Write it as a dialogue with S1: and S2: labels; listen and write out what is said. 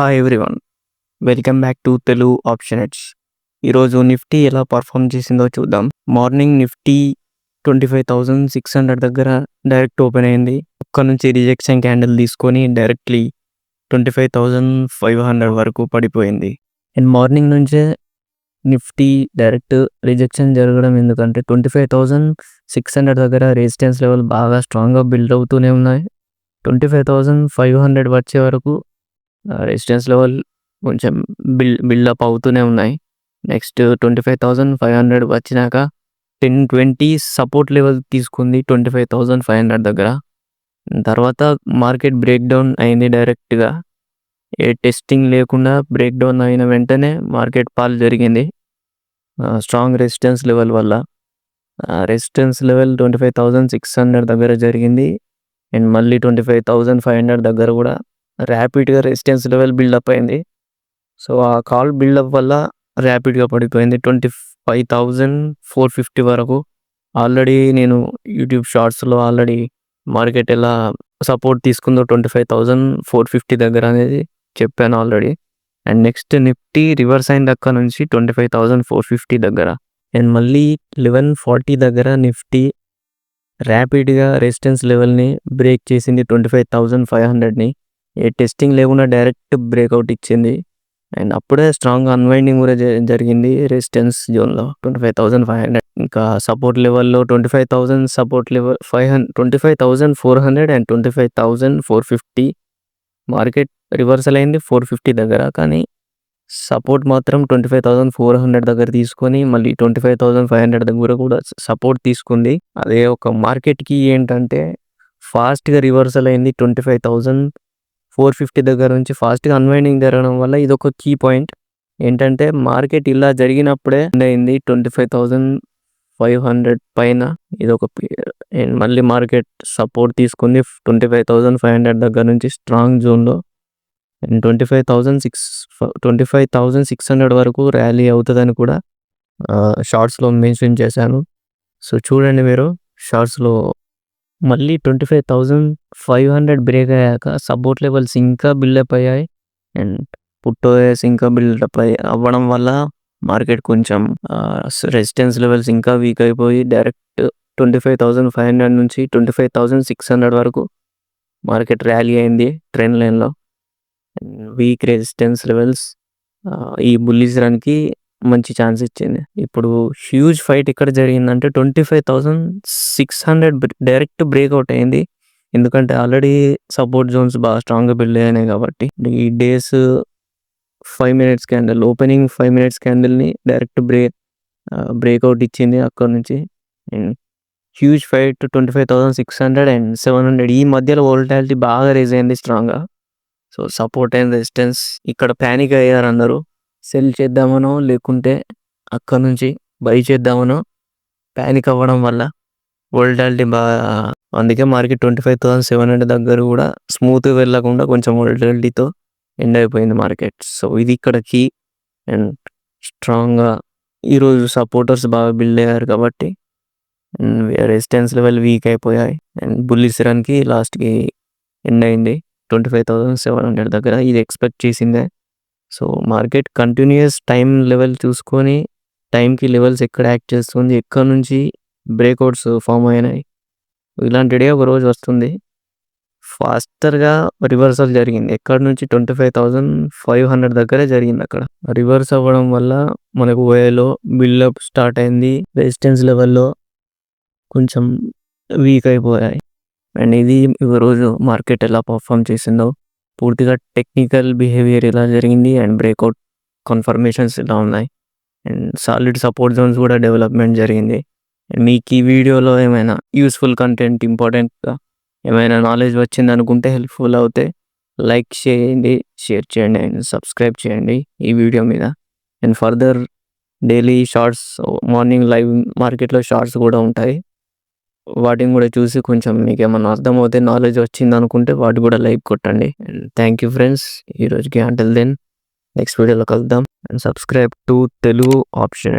S1: Hi everyone welcome back to Telugu ఆప్షనెట్స్ ఈరోజు Nifty ఎలా perform చేసిందో చూద్దాం. Morning nifty twenty five thousand six hundred దగ్గర డైరెక్ట్ ఓపెన్ అయింది. ఒక్క నుంచి రిజెక్షన్ క్యాండిల్ తీసుకొని directly twenty five thousand five hundred వరకు పడిపోయింది. అండ్ మార్నింగ్ నుంచే నిఫ్టీ డైరెక్ట్ రిజెక్షన్ జరగడం ఎందుకంటే twenty five thousand six hundred దగ్గర రెసిస్టెన్స్ లెవెల్ బాగా స్ట్రాంగ్గా బిల్డ్ అవుతూనే ఉన్నాయి. Twenty five thousand five hundred వచ్చే వరకు రెసిడెన్స్ లెవెల్ కొంచెం బిల్ బిల్డప్ అవుతూనే ఉన్నాయి. Next twenty five thousand five hundred వచ్చినాక టెన్ ట్వంటీ సపోర్ట్ లెవెల్ తీసుకుంది twenty five thousand five hundred దగ్గర. తర్వాత మార్కెట్ బ్రేక్ డౌన్ అయింది డైరెక్ట్గా ఏ టెస్టింగ్ లేకుండా బ్రేక్ డౌన్ అయిన వెంటనే మార్కెట్ పాలు జరిగింది. స్ట్రాంగ్ రెసిస్టెన్స్ లెవెల్ వల్ల. Resistance level twenty five thousand six hundred దగ్గర జరిగింది. అండ్ మళ్ళీ twenty five thousand five hundred దగ్గర కూడా ర్యాపిడ్గా రెసిస్టెన్స్ లెవెల్ బిల్డప్ అయింది. సో ఆ కాల్ బిల్డప్ వల్ల ర్యాపిడ్గా పడిపోయింది. Twenty five thousand four fifty వరకు. ఆల్రెడీ నేను యూట్యూబ్ షార్ట్స్లో ఆల్రెడీ మార్కెట్ ఎలా support తీసుకుందో twenty five thousand four fifty దగ్గర అనేది చెప్పాను already and next nifty reverse అయిన దగ్గర నుంచి twenty five thousand four fifty దగ్గర. అండ్ మళ్ళీ లెవెన్ ఫార్టీ దగ్గర నిఫ్టీ ర్యాపిడ్గా రెసిస్టెన్స్ లెవెల్ని బ్రేక్ చేసింది ట్వంటీ ఫైవ్ థౌజండ్ ఫైవ్ హండ్రెడ్ని ఏ టెస్టింగ్ లేకుండా డైరెక్ట్ బ్రేక్అవుట్ ఇచ్చింది. అండ్ అప్పుడే స్ట్రాంగ్ అన్వైండింగ్ కూడా జరిగింది రెసిస్టెన్స్ జోన్లో twenty five thousand five hundred ఇంకా సపోర్ట్ లెవెల్లో twenty five thousand support level five hundred twenty five thousand four hundred and twenty five thousand four fifty market reversal అయింది four fifty దగ్గర. కానీ support మాత్రం twenty five thousand four hundred దగ్గర తీసుకొని మళ్ళీ twenty five thousand five hundred దగ్గర కూడా support తీసుకుంది. అదే ఒక మార్కెట్కి ఏంటంటే ఫాస్ట్గా రివర్సల్ అయింది twenty five thousand four fifty దగ్గర నుంచి ఫాస్ట్గా అన్వైండింగ్ జరగడం వల్ల ఇది ఒక కీ పాయింట్ ఏంటంటే మార్కెట్ ఇలా జరిగినప్పుడే అయింది twenty five thousand five hundred పైన ఇది ఒక మళ్ళీ మార్కెట్ సపోర్ట్ తీసుకుంది twenty five thousand five hundred దగ్గర నుంచి స్ట్రాంగ్ జోన్లో and twenty five thousand six twenty five thousand six hundred వరకు ర్యాలీ అవుతుందని కూడా షార్ట్స్లో మెన్షన్ చేశాను. సో చూడండి మీరు షార్ట్స్లో మళ్ళీ twenty five thousand five hundred break అయ్యాక సపోర్ట్ లెవెల్స్ ఇంకా బిల్డప్ అయ్యాయి. అండ్ పుట్టోయస్ ఇంకా బిల్డప్ అయ్యి అవ్వడం వల్ల మార్కెట్ కొంచెం రెసిస్టెన్స్ లెవెల్స్ ఇంకా వీక్ అయిపోయి direct twenty five thousand five hundred నుంచి twenty five thousand six hundred వరకు మార్కెట్ ర్యాలీ అయింది ట్రెండ్ లైన్లో వీక్ రెసిస్టెన్స్ లెవెల్స్ ఈ బుల్లీస్ రన్కి మంచి ఛాన్స్ ఇచ్చింది. ఇప్పుడు హ్యూజ్ ఫైట్ ఇక్కడ జరిగిందంటే twenty five thousand six hundred direct breakout అయింది. ఎందుకంటే ఆల్రెడీ సపోర్ట్ జోన్స్ బాగా స్ట్రాంగ్గా బిల్డ్ అయినాయి కాబట్టి. ఈ days five minutes candle opening five minutes క్యాండిల్ని direct break breakout ఇచ్చింది అక్కడ నుంచి. And huge fight twenty five thousand six hundred and seven hundred ఈ మధ్యలో వోల్టాలిటీ బాగా రేజ్ అయింది స్ట్రాంగ్గా సో సపోర్ట్ అండ్ రెసిస్టెన్స్ ఇక్కడ ప్యానిక్ అయ్యారు అందరూ. సెల్ చేద్దామనో లేకుంటే అక్కడ నుంచి బై చేద్దామనో ప్యానిక్ అవ్వడం వల్ల వోల్టాలిటీ బాగా అందుకే market twenty five thousand seven hundred దగ్గర కూడా స్మూత్గా వెళ్ళకుండా కొంచెం వోల్టాలిటీతో ఎండ్ అయిపోయింది మార్కెట్ సో ఇది ఇక్కడ కీ అండ్ స్ట్రాంగ్గా ఈరోజు సపోర్టర్స్ బాగా బిల్డ్ అయ్యారు కాబట్టి రెసిస్టెన్స్ లెవెల్ వీక్ అయిపోయాయి. అండ్ బుల్లిస్ రన్కి లాస్ట్కి ఎండ్ అయింది. Twenty five thousand seven hundred దగ్గర. ఇది ఎక్స్పెక్ట్ చేసిందే. So market continues time level చూసుకొని టైంకి లెవెల్స్ ఎక్కడ యాక్ట్ చేస్తుంది ఎక్కడ నుంచి బ్రేక్అవుట్స్ ఫామ్ అయినాయి. ఇలాంటి డే ఒక రోజు వస్తుంది. ఫాస్టర్గా రివర్సల్ జరిగింది. ఎక్కడ నుంచి? Twenty five thousand five hundred దగ్గరే జరిగింది అక్కడ. రివర్స్ అవ్వడం వల్ల మనకు వేలో బిల్డప్ స్టార్ట్ అయింది. రెసిస్టెన్స్ లెవెల్లో కొంచెం వీక్ అయిపోయాయి. అండ్ ఇది రోజు మార్కెట్ ఎలా పర్ఫామ్ చేసిందో పూర్తిగా టెక్నికల్ బిహేవియర్ ఎలా జరిగింది అండ్ బ్రేక్అవుట్ కన్ఫర్మేషన్స్ ఎలా ఉన్నాయి. అండ్ సాలిడ్ సపోర్ట్ జోన్స్ కూడా డెవలప్మెంట్ జరిగింది. అండ్ మీకు ఈ వీడియోలో ఏమైనా యూస్ఫుల్ కంటెంట్ ఇంపార్టెంట్గా ఏమైనా నాలెడ్జ్ వచ్చింది అనుకుంటే హెల్ప్ఫుల్ అవుతే లైక్ చేయండి షేర్ చేయండి అండ్ సబ్స్క్రైబ్ చేయండి ఈ వీడియో మీద. And further daily shorts morning live మార్కెట్లో షార్ట్స్ కూడా ఉంటాయి. వాటిని కూడా చూసి కొంచెం మీకు ఏమన్నా అర్థమవుతే నాలెడ్జ్ వచ్చింది అనుకుంటే వాటి కూడా లైక్ కొట్టండి. అండ్ థ్యాంక్ యూ ఫ్రెండ్స్ ఈ రోజుకి అంటల్ దెన్ నెక్స్ట్ వీడియోలో కలుద్దాం. And subscribe to Telugu option